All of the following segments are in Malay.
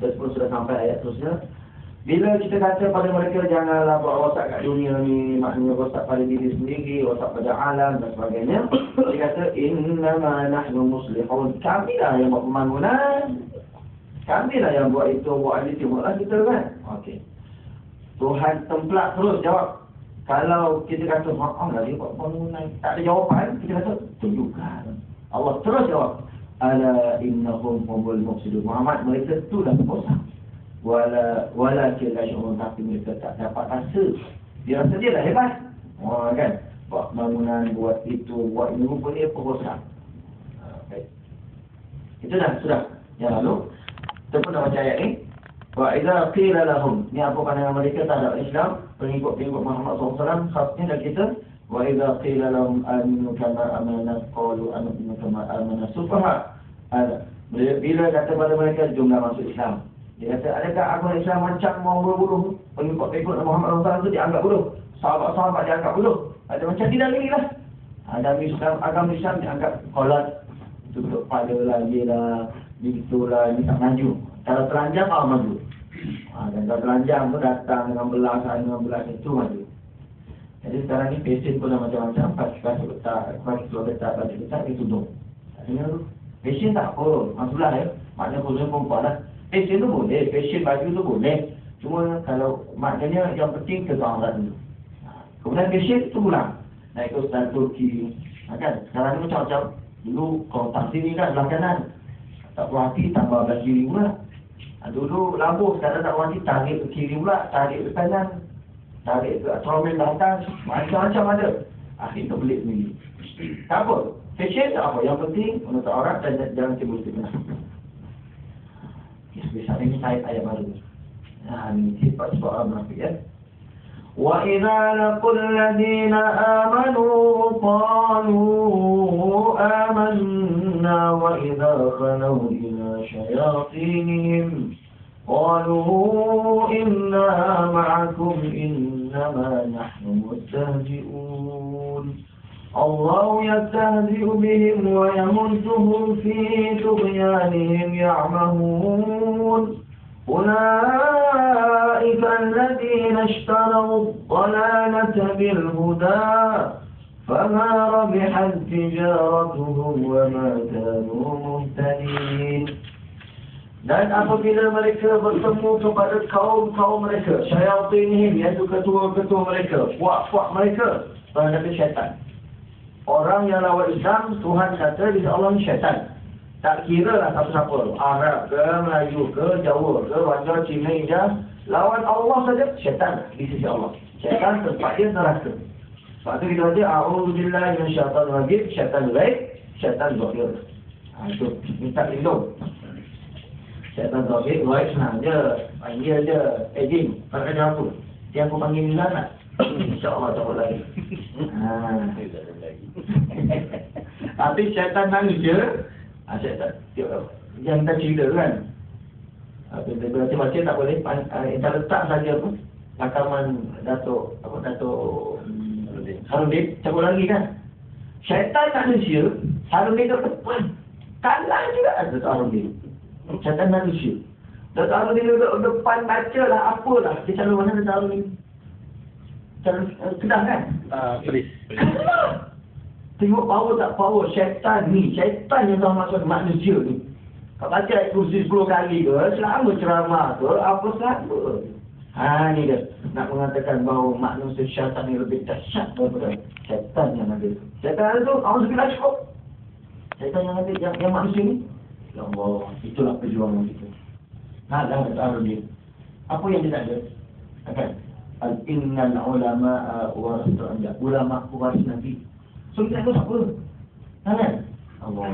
Pun sudah sampai ayat terusnya. Bila kita kata pada mereka janganlah buat rosak kat dunia ni, maknanya rosak pada diri sendiri, rosak pada alam dan sebagainya. Dia kata, Innama nahnu muslihun. Kami lah yang buat pembangunan. Kami lah yang buat itu, buat ini, buatlah kita kan. Okey. Tuhan templak terus jawab. Kalau kita kata, maaf lah dia buat pembangunan. Tak ada jawapan, kita kata, tunjukkan. Allah terus jawab. Ala innahum humul mufsidun. Muhammad, mereka tu dah rosak wala wala kira syurun tapi mereka tak dapat rasa. Dia rasa dia dah hebat. Oh, kan? Buat bangunan buat itu buat ini rupa dia perosak okay. itu dah sudah. Yang lalu. Kita pun dah baca ayat ni. Wa idza qila lahum. Ni apa pandangan mereka terhadap Islam? Pengikut-pengikut Muhammad SAW khasnya dan kita idza qila lahum aminu kama amana qalu aminu kama amana sufaha bila kata pada mereka jumlah masuk Islam dia kata, adakah agama Islam macam mau berbuluh? Pengikut-pengikut Muhammad SAW itu dianggap buluh. Sahabat-sahabat dianggap buluh. Ada macam tidak lagi lah. Ada agama Islam dianggap kolat. Tutup pada dia lah. Begitu lah, ni tak maju. Kalau telanjang, awak maju. Ha, dan kalau telanjang pun datang dengan belas, dengan belas itu maju. Jadi sekarang ni passion pun macam-macam. Pas letak, pas letak, baju letak, dia tutup. Tak dengar tu. Passion tak apa. Maksudlah ya. Maknanya khususnya perempuan lah. Fashion tu boleh, fashion baju tu boleh. Cuma kalau maknanya yang penting ketahuan dulu. Ha, kemudian fashion tu pulang. Naik ke Ustaz Turki. Ha, kan? Sekarang ni macam-macam. Dulu kalau tak sini kan belah kanan. Tak puas hati tambah belah kiri pula. Ha, dulu lampu sekarang tak puas hati tarik ke kiri pula. Tarik ke kanan Tarik ke tromel belakang. Macam-macam ada. Akhirnya belik sendiri. Tak apa. Fashion tak apa. Yang penting untuk orang dan jangan cemburu sebenarnya. Besar ini ayat ayat baru. Nah, ini sifat soal munafik ya. وَإِذَا لَقُوا الَّذِينَ آمَنُوا قَالُوا آمَنَّا وَإِذَا خَلَوْا إِلَى شَيَاطِينِهِمْ قَالُوا إِنَّا مَعَكُمْ إِنَّمَا نَحْنُ مُسْتَهْزِئُونَ الله يستهزئ بهم ويمدهم في طغيانهم يعمهون. أولئك الذين اشتروا الضلالة بالهدى فما ربحت تجارتهم وما كانوا مهتدين. Dan apabila mereka bertemu kepada kaum-kaum mereka, syayatinihim, iaitu ketua-ketua mereka, puak-puak mereka, pada syaitan. Orang yang lawan Islam, Tuhan kata bisa Allah ni syaitan. Tak kira lah siapa-siapa. Arab ke, Melayu ke, Jawa ke, Wajah, Cina, India. Lawan Allah saja, syaitan di sisi Allah. Syaitan tempat dia neraka. Sebab tu kita baca, A'udzubillah syaitan rajim, syaitan baik, syaitan zahir. Ha, itu, minta lindung. Syaitan zahir, baik senang. Je. Panggil je, Ejim, pakai apa? Dia aku panggil Milan lah. InsyaAllah tak lagi. Ha. Tapi syaitan manusia ha, Syaitan. Yang kita cerita kan? Bila baca baca tak boleh. Kita letak saja pun. Rakaman Datuk Apa Datuk Harudin. Cabut lagi kan? Syaitan manusia Harudin ke depan Kalah juga Datuk Harudin Syaitan manusia Datuk Harudin duduk depan baca lah Apalah Dia calon mana Datuk Harudin Calon Kedah kan uh, Tengok power tak power syaitan ni. Syaitan yang tahu maksud manusia ni. Kau baca ayat kursi 10 kali ke, selama ceramah ke, apa selama. Ha ni dia. Nak mengatakan bahawa manusia syaitan ni lebih dahsyat daripada syaitan yang ada. Syaitan ada tu, Allah sudah cukup. Syaitan yang ada, yang, yang manusia ni. Ya Allah, itulah perjuangan kita. Nah, dah ada dia. Apa yang dia tak ada? Akan. Al-innal ulama wa rasul Ulama waris Nabi. So kita ikut apa? Kan? Allah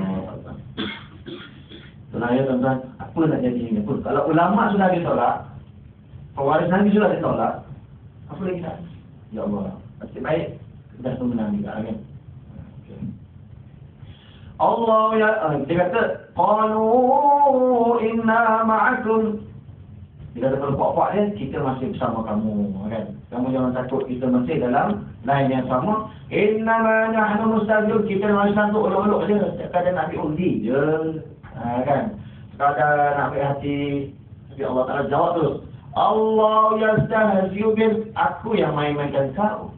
Tuan ya tuan-tuan, apa nak jadi ini pun? Kalau ulama sudah ditolak, pewaris Nabi sudah ditolak, apa lagi nak? Ya Allah, pasti baik. Kita tu menang juga kan? Allah ya, uh, dia kata, Qalu inna ma'akum bila ada kelompok-kelompok dia, kita masih bersama kamu. Kan? Kamu jangan takut kita masih dalam lain yang sama. Inna ma nahnu mustajib. Kita masih satu olok-olok je. Sekadar nak undi je. Ha, kan? Sekadar nak ambil hati. Tapi Allah Ta'ala jawab tu. Allah yastahziu bil aku yang main-mainkan kau.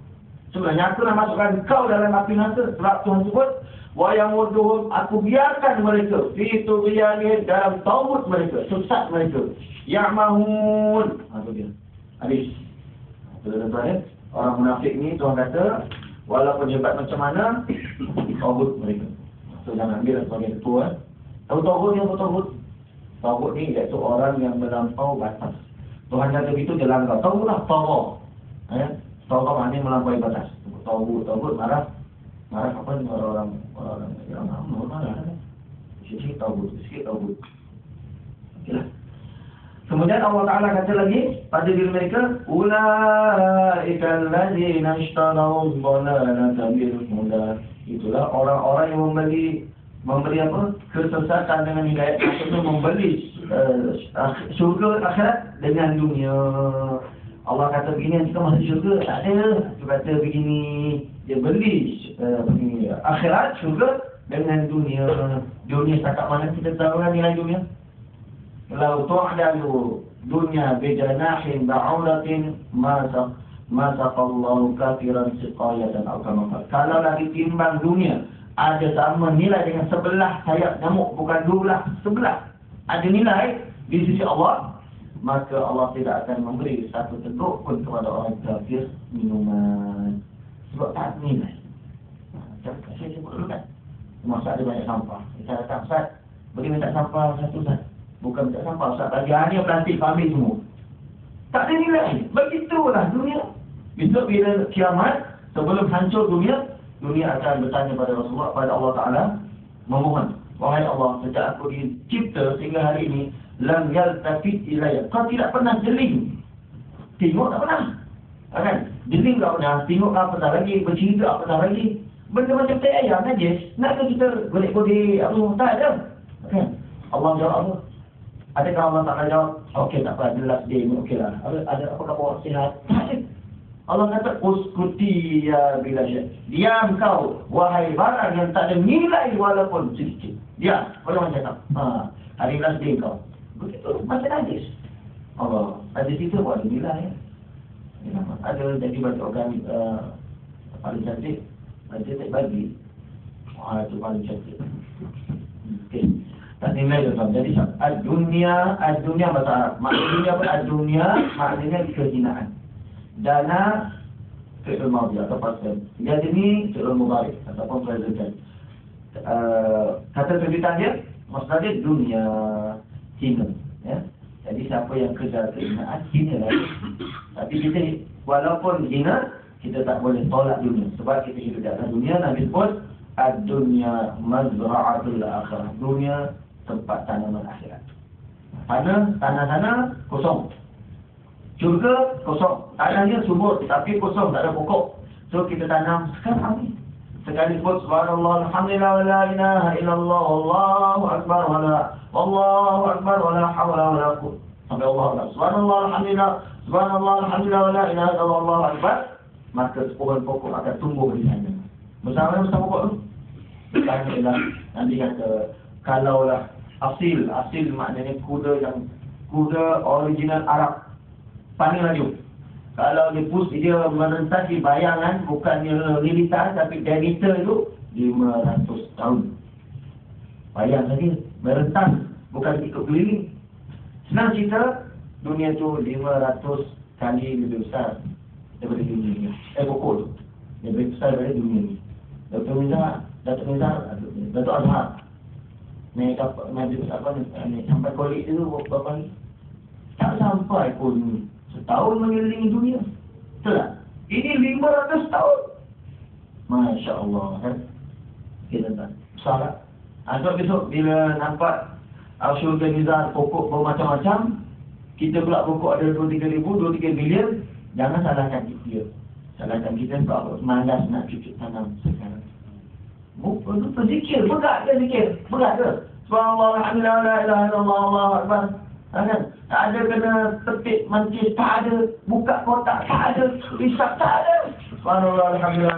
Sebenarnya aku nak masukkan kau dalam api neraka. Sebab Tuhan sebut, wa yamuduhum aku biarkan mereka fi tughyanihim dalam taubat mereka, sesat mereka. Ya'mahun. Ha tu dia. Habis. Tuan-tuan ya. Orang munafik ni Tuhan kata, walaupun hebat macam mana, taubat mereka. So jangan ambil sebagai ketua. Eh. Tahu taubat ni apa taubat? Taubat ni iaitu orang yang melampau batas. Tuhan kata begitu dia langgar. Tahu lah taubat. Ya. Taubat maknanya melampaui batas. Taubat, taubat marah. Marah apa ni orang-orang orang yang marah. Sikit taubat, sikit taubat. Okeylah. Kemudian Allah Ta'ala kata lagi pada diri mereka Ula'ika alladzina ishtarau dhalalata bil huda Itulah orang-orang yang membeli memberi apa? kesesatan dengan hidayah maksudnya membeli uh, syurga akhirat dengan dunia Allah kata begini kita masuk syurga tak ada. Dia kata begini dia beli uh, begini, akhirat syurga dengan dunia. Dunia setakat mana kita tahu kan nilai dunia? Lau tu'dalu dunya bijanahin ba'ulatin masa masa Allah kafiran siqayatan atau kama Kalau lagi timbang dunia ada sama nilai dengan sebelah sayap nyamuk bukan dua belah sebelah. Ada nilai di sisi Allah maka Allah tidak akan memberi satu teguk pun kepada orang kafir minuman sebab tak nilai. Macam saya sebut dulu kan. Masa ada banyak sampah. Kita datang, Ustaz, bagi minta sampah satu, Ustaz. Bukan minta sampah Ustaz bagi hanya plastik ambil semua. Tak ada nilai. Begitulah dunia. Besok bila kiamat sebelum hancur dunia, dunia akan bertanya pada Rasulullah pada Allah Taala memohon, wahai Allah, sejak aku dicipta sehingga hari ini, lam yaltafit ilayya. Kau tidak pernah jeling. Tengok tak pernah. Ha, kan? Jeling tak pernah. Tengok tak lagi. Bercerita tak lagi. Benda macam tak ayam najis. Nak ke kita golek-golek apa tak ada. Ha, kan? Allah jawab apa? Adakah Allah tak jawab? Okey tak apa, jelas dia ini okey lah. Ada, ada apa khabar sihat? Ada. Allah kata, uskuti ya bila. Diam kau, wahai barang yang tak ada nilai walaupun sedikit. Diam, kalau macam tak. Ha, hari last day kau. Begitu, macam najis. Allah, najis itu buat ada nilai. Ya. Ada jadi baju organik uh, paling cantik. Dia tak bagi. Wah, itu paling cantik. Okey tak nilai tuan Jadi ad-dunia, ad-dunia bahasa Arab. Maksudnya apa? Ad-dunia maknanya kehinaan. Dana fi'il madhi atau past tense. Jadi ni fi'il mudhari ataupun tense. Uh, kata terbitan dia maksudnya dunia hina ya. Jadi siapa yang kerja kehinaan hina lah. Tapi kita walaupun hina kita tak boleh tolak dunia sebab kita hidup di atas dunia Nabi sebut ad-dunya mazra'atul akhirah. Dunia tempat tanaman akhirat. Tanah, tanah sana kosong. Syurga kosong. Tanahnya subur tapi kosong, tak ada pokok. So kita tanam sekarang ni. Sekali sebut subhanallah alhamdulillah wa la ilaha illallah wallahu akbar wa la wallahu akbar wa la hawla wa la quwwata sampai Allah Allah. Subhanallah alhamdulillah subhanallah alhamdulillah wa la ilaha illallah wallahu akbar. Maka pohon pokok akan tumbuh di sana. Bersama bersama pokok tu. Tanya nanti kata kalaulah asil asil maknanya kuda yang kuda original Arab paling laju kalau dia push dia merentasi bayangan bukannya lilitan tapi diameter itu 500 tahun bayang saja merentas bukan ikut keliling senang cerita dunia tu 500 kali lebih besar daripada dunia ni eh pokok tu lebih besar daripada dunia ni Dr. Mizar Dr. Mizar Dr. Azhar naik kapal majlis apa ni naik sampai kolik tu berapa ni tak sampai pun setahun mengelilingi dunia. Tak? Ini 500 tahun. Masya Allah kan kita tak? Salah Atau besok bila nampak Asyur Genizar pokok bermacam-macam Kita pula pokok ada 2-3 ribu, 2-3 bilion Jangan salahkan kita. Salahkan kita sebab malas nak cucuk tanam sekarang. Betul zikir, berat ke zikir? Berat ke? Subhanallah, Alhamdulillah, la ilaha illallah, Allah Akbar. Kan? Tak ada kena tepik mancis, tak ada. Buka kotak, tak ada. Risap, tak ada. Subhanallah, Alhamdulillah.